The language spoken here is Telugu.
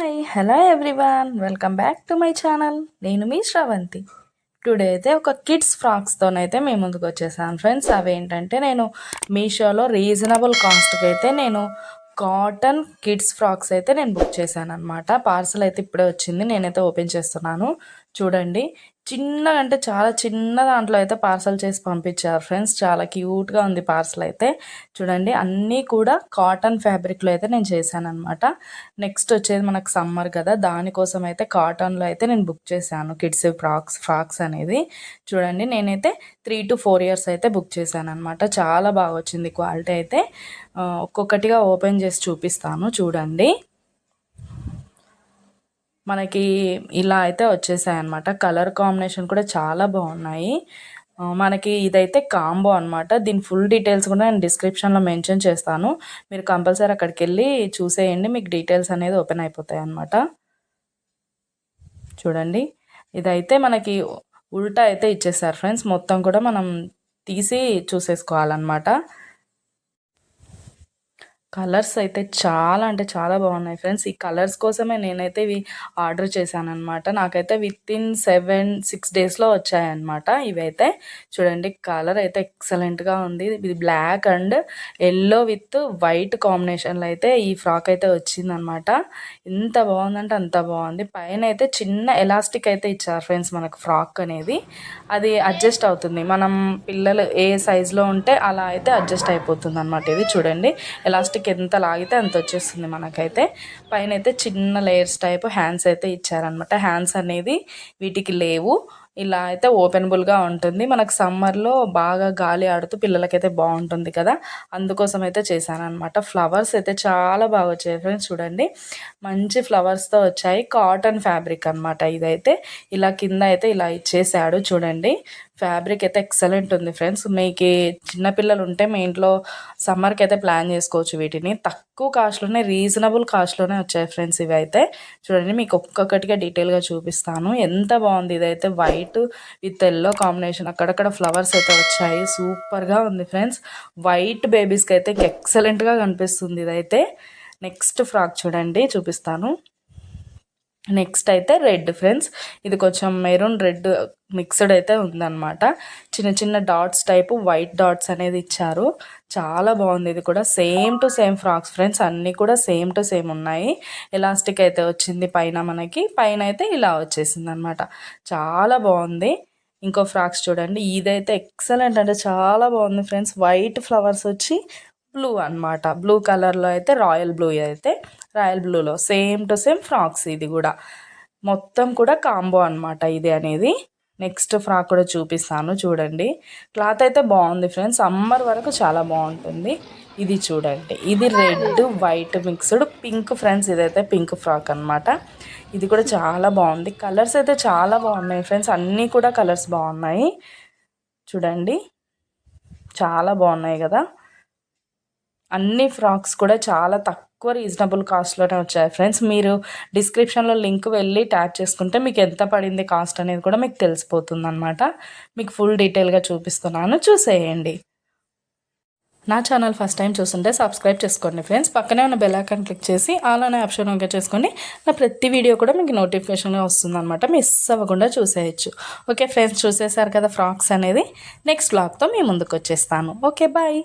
Hi hello everyone. Welcome back to my channel. నేను మీ శ్రవంతి. టుడే అయితే ఒక కిడ్స్ ఫ్రాక్స్తోనైతే మేము ముందుకు వచ్చేసాను ఫ్రెండ్స్ అవేంటంటే నేను మీషోలో రీజనబుల్ కాస్ట్కి అయితే నేను కాటన్ కిడ్స్ ఫ్రాక్స్ అయితే నేను బుక్ చేశాను అనమాట పార్సల్ అయితే ఇప్పుడే వచ్చింది నేనైతే ఓపెన్ చేస్తున్నాను. చూడండి చిన్నగా అంటే చాలా చిన్న దాంట్లో అయితే పార్సల్ చేసి పంపించారు ఫ్రెండ్స్. చాలా క్యూట్గా ఉంది పార్సల్ అయితే. చూడండి అన్నీ కూడా కాటన్ ఫ్యాబ్రిక్లో అయితే నేను చేశాను అనమాట నెక్స్ట్ వచ్చేది మనకు సమ్మర్ కదా దానికోసం అయితే కాటన్లో అయితే నేను బుక్ చేశాను. కిడ్స్ ఫ్రాక్స్ ఫ్రాక్స్ అనేది. చూడండి నేనైతే త్రీ టు ఫోర్ ఇయర్స్ అయితే బుక్ చేశాను అనమాట చాలా బాగా వచ్చింది క్వాలిటీ అయితే. ఒక్కొక్కటిగా ఓపెన్ చేసి చూపిస్తాను. చూడండి. మనకి ఇలా అయితే వచ్చేసాయి అనమాట కలర్ కాంబినేషన్ కూడా చాలా బాగున్నాయి. మనకి ఇదైతే కాంబో అనమాట దీని ఫుల్ డీటెయిల్స్ కూడా నేను డిస్క్రిప్షన్లో మెన్షన్ చేస్తాను. మీరు కంపల్సరీ అక్కడికి వెళ్ళి చూసేయండి. మీకు డీటెయిల్స్ అనేది ఓపెన్ అయిపోతాయి అనమాట చూడండి. ఇదైతే మనకి ఉల్టా అయితే ఇచ్చేసారు ఫ్రెండ్స్ మొత్తం కూడా మనం తీసి చూసేసుకోవాలన్నమాట. కలర్స్ అయితే చాలా అంటే చాలా బాగున్నాయి ఫ్రెండ్స్. ఈ కలర్స్ కోసమే నేనైతే ఇవి ఆర్డర్ చేశాను అనమాట నాకైతే విత్ ఇన్ సెవెన్ సిక్స్ డేస్లో వచ్చాయన్నమాట. ఇవైతే చూడండి కలర్ అయితే ఎక్సలెంట్గా ఉంది. ఇది black and yellow with white కాంబినేషన్లో అయితే ఈ ఫ్రాక్ అయితే వచ్చిందనమాట ఎంత బాగుందంటే అంత బాగుంది. పైన అయితే చిన్న ఎలాస్టిక్ అయితే ఇచ్చారు ఫ్రెండ్స్ మనకు ఫ్రాక్ అనేది. అది అడ్జస్ట్ అవుతుంది. మనం పిల్లలు ఏ సైజులో ఉంటే అలా అయితే అడ్జస్ట్ అయిపోతుంది అనమాట ఇది చూడండి. ఎలాస్టిక్ చేతికి ఎంత లాగితే అంత వచ్చేస్తుంది మనకైతే. పైన అయితే చిన్న లేయర్స్ టైప్ హ్యాండ్స్ అయితే ఇచ్చారనమాట హ్యాండ్స్ అనేది వీటికి లేవు. ఇలా అయితే ఓపెనబుల్గా ఉంటుంది. మనకు సమ్మర్లో బాగా గాలి ఆడుతూ పిల్లలకైతే బాగుంటుంది కదా. అందుకోసం అయితే చేశాను అనమాట ఫ్లవర్స్ అయితే చాలా బాగా వచ్చాయి ఫ్రెండ్స్ చూడండి. మంచి ఫ్లవర్స్తో వచ్చాయి. కాటన్ ఫ్యాబ్రిక్ అనమాట ఇదైతే. ఇలా కింద అయితే ఇలా ఇచ్చేసాడు చూడండి. ఫ్యాబ్రిక్ అయితే ఎక్సలెంట్ ఉంది ఫ్రెండ్స్. మీకు చిన్నపిల్లలు ఉంటే మీ ఇంట్లో సమ్మర్కి అయితే ప్లాన్ చేసుకోవచ్చు వీటిని. తక్కువ కాస్ట్లోనే రీజనబుల్ కాస్ట్లోనే వచ్చాయి ఫ్రెండ్స్ ఇవి అయితే. చూడండి మీకు ఒక్కొక్కటిగా డీటెయిల్గా చూపిస్తాను. ఎంత బాగుంది ఇదైతే. వైట్ విత్ ఎల్లో కాంబినేషన్ అక్కడక్కడ ఫ్లవర్స్ అయితే వచ్చాయి. సూపర్గా ఉంది ఫ్రెండ్స్. వైట్ బేబీస్కి అయితే ఎక్సలెంట్గా కనిపిస్తుంది ఇదైతే. నెక్స్ట్ ఫ్రాక్ చూడండి చూపిస్తాను. నెక్స్ట్ అయితే రెడ్ ఫ్రెండ్స్ ఇది కొంచెం మెరూన్ రెడ్ మిక్స్డ్ అయితే ఉందన్నమాట. చిన్న చిన్న డాట్స్ టైపు వైట్ డాట్స్ అనేది ఇచ్చారు. చాలా బాగుంది. ఇది కూడా same to same frocks friends అన్నీ కూడా సేమ్ టు సేమ్ ఉన్నాయి. ఎలాస్టిక్ అయితే వచ్చింది పైన మనకి. పైన అయితే ఇలా వచ్చేసింది అనమాట చాలా బాగుంది. ఇంకో ఫ్రాక్స్ చూడండి. ఇదైతే ఎక్సలెంట్ అంటే చాలా బాగుంది ఫ్రెండ్స్ వైట్ ఫ్లవర్స్ వచ్చి బ్లూ అనమాట బ్లూ కలర్లో అయితే రాయల్ బ్లూ అయితే రాయల్ బ్లూలో. సేమ్ టు సేమ్ ఫ్రాక్స్ ఇది కూడా. మొత్తం కూడా కాంబో అనమాట ఇది అనేది. నెక్స్ట్ ఫ్రాక్ కూడా చూపిస్తాను చూడండి. క్లాత్ అయితే బాగుంది ఫ్రెండ్స్. సమ్మర్ వరకు చాలా బాగుంటుంది. ఇది చూడండి. ఇది red white mixed pink friends. ఇదైతే పింక్ ఫ్రాక్ అనమాట ఇది కూడా చాలా బాగుంది. కలర్స్ అయితే చాలా బాగున్నాయి ఫ్రెండ్స్. అన్నీ కూడా కలర్స్ బాగున్నాయి. చూడండి. చాలా బాగున్నాయి కదా. అన్ని ఫ్రాక్స్ కూడా చాలా తక్కువ రీజనబుల్ కాస్ట్లోనే వచ్చాయి ఫ్రెండ్స్. మీరు డిస్క్రిప్షన్లో లింక్ వెళ్ళి ట్యాగ్ చేసుకుంటే మీకు ఎంత పడింది కాస్ట్ అనేది కూడా మీకు తెలిసిపోతుంది అనమాట మీకు ఫుల్ డీటెయిల్గా చూపిస్తున్నాను. చూసేయండి. నా ఛానల్ ఫస్ట్ టైం చూస్తుంటే సబ్స్క్రైబ్ చేసుకోండి ఫ్రెండ్స్. పక్కనే ఉన్న బెల్ ఐకాన్ క్లిక్ చేసి అలానే ఆప్షన్ ఓకే చేసుకోండి నా ప్రతి వీడియో కూడా మీకు నోటిఫికేషన్గా వస్తుందన్నమాట. మిస్ అవ్వకుండా చూసేయచ్చు. ఓకే ఫ్రెండ్స్ చూసేసారు కదా ఫ్రాక్స్ అనేది. నెక్స్ట్ బ్లాగ్తో మీ ముందుకు వచ్చేస్తాను. Okay bye.